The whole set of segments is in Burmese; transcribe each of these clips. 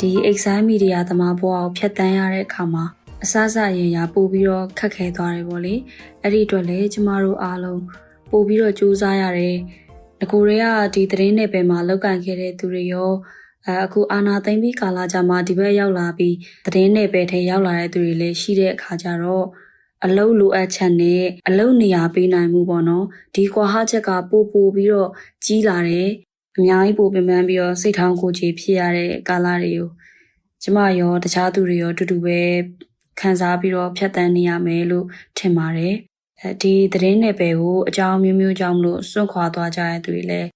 ဒီ exam media သမားဘဝကိုဖျက်ဆီးရတဲ့အခါမှာအစစအရင်ရာပို့ပြီးတော့ခက်ခဲသွားတယ်ပေါ့လေအဲ့ဒီအတွက်လည်းကျမတို့အားလုံးပို့ပြီးတော့စူးစမ်းရတယ်ငကိုတွေကဒီသတင်းနယ်ပယ်မှာလောက်ကန်ခဲ့တဲ့သူတွေရောအဲအခုအာနာသိမ့်ပြီးကာလာကြမှာဒီဘက်ရောက်လာပြီးသတင်းနယ်ပယ်ထဲရောက်လာတဲ့သူတွေလည်းရှိတဲ့အခါကျတော့အလုံးလိုအပ်ချက်နဲ့အလုံးနေရာပေးနိုင်မှုပေါ့နော်ဒီကွာဟချက်ကပို့ပို့ပြီးတော့ကြီးလာတယ် အများကြီးပို့ပင်ပန်းပြီးတော့စိတ်ထောင်းကိုယ်ကြီးဖြစ်ရတဲ့ကာလတွေကိုကျမရောတခြားသူတွေရောအတူတူပဲခံစားပြီးတော့ဖြတ်တန်းနေရမယ်လို့ထင်ပါတယ်အဲဒီသတင်းနယ်ပယ်ကိုအကြောင်းမျိုးမျိုးကြောင့်မလို့စွန့်ခွာသွားကြတဲ့သူတွေလည်း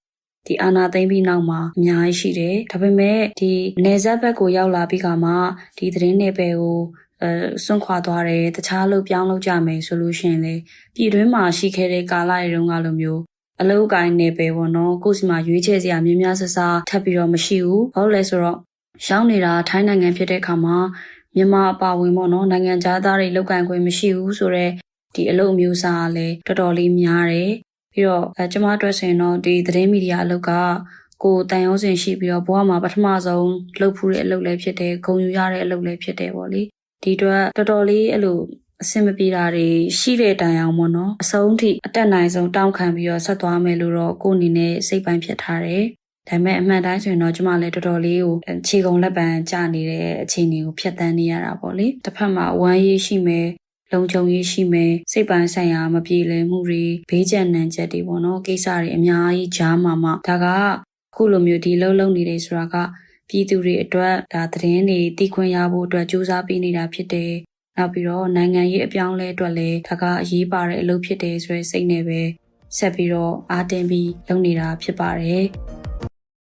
ဒီအာနာသိမ့်ပြီးနောက်မှာအများကြီးရှိတယ်ဒါပေမဲ့ဒီနေဆက်ဘက်ကိုရောက်လာပြီးခါမှဒီသတင်းနယ်ပယ်ကိုအဲစွန့်ခွာသွားတယ်တခြားလို့ပြောင်းလို့ကြမယ်ဆိုလို့ရှိရင်လေပြည်တွင်းမှာရှိခဲ့တဲ့ကာလတွေတုန်းကလိုမျိုး အလောက်ကိုင်းနေပဲပေါ့နော်ကိုယ့်စီမှာရွေးချယ်စရာများများဆဆထပ်ပြီးတော့မရှိဘူးဘာလို့လဲဆိုတော့ရောက်နေတာထိုင်းနိုင်ငံဖြစ်တဲ့အခါမှာမြန်မာအပါအဝင်ပေါ့နော်နိုင်ငံသားတွေလောက်ကန်ခွင့်မရှိဘူးဆိုတော့ဒီအလုပ်မျိုးစားကလည်းတော်တော်လေးများတယ်ပြီးတော့အဲကျမအတွက်ဆိုရင်တော့ဒီသတင်းမီဒီယာအလုပ်ကကိုယ်တန်ရုံးစင်ရှိပြီးတော့ဘဝမှာပထမဆုံးလုပ်ဖူးတဲ့အလုပ်လည်းဖြစ်တယ်ဂုဏ်ယူရတဲ့အလုပ်လည်းဖြစ်တယ်ပေါ့လေဒီအတွက်တော်တော်လေးအဲ့လို အဆင်မပြေတာတွေရှိတဲ့တိုင်အောင်ပေါ့နော်အဆုံးထိအတက်နိုင်ဆုံးတောင်းခံပြီးတော့ဆက်သွားမယ်လို့တော့ကိုယ်အနေနဲ့စိတ်ပိုင်းဖြစ်ထားတယ်ဒါပေမဲ့အမှန်တိုင်းဆိုရင်တော့ကျမလည်းတော်တော်လေးကိုခြေကုံလက်ပံကျနေတဲ့အခြေအနေကိုဖြတ်တန်းနေရတာပေါ့လေတစ်ဖက်မှာဝမ်းရေးရှိမယ်လုံခြုံရေးရှိမယ်စိတ်ပိုင်းဆိုင်ရာမပြေလည်မှုတွေဘေးကျန်နံချက်တွေပေါ့နော်ကိစ္စတွေအများကြီးကြားမှာမှဒါကခုလိုမျိုးဒီလှုပ်လှုပ်နေတယ်ဆိုတာကပြည်သူတွေအတွက်ဒါသတင်းတွေတီးခွင့်ရဖို့အတွက်စူးစမ်းပေးနေတာဖြစ်တယ် နောက်ပြီးတော့နိုင်ငံရေးအပြောင်းအလဲအတွက်လည်းဒါကအရေးပါတဲ့အလုပ်ဖြစ်တယ်ဆိုတဲ့စိတ်နဲ့ပဲဆက်ပြီးတော့အားတင်းပြီးလုပ်နေတာဖြစ်ပါတယ်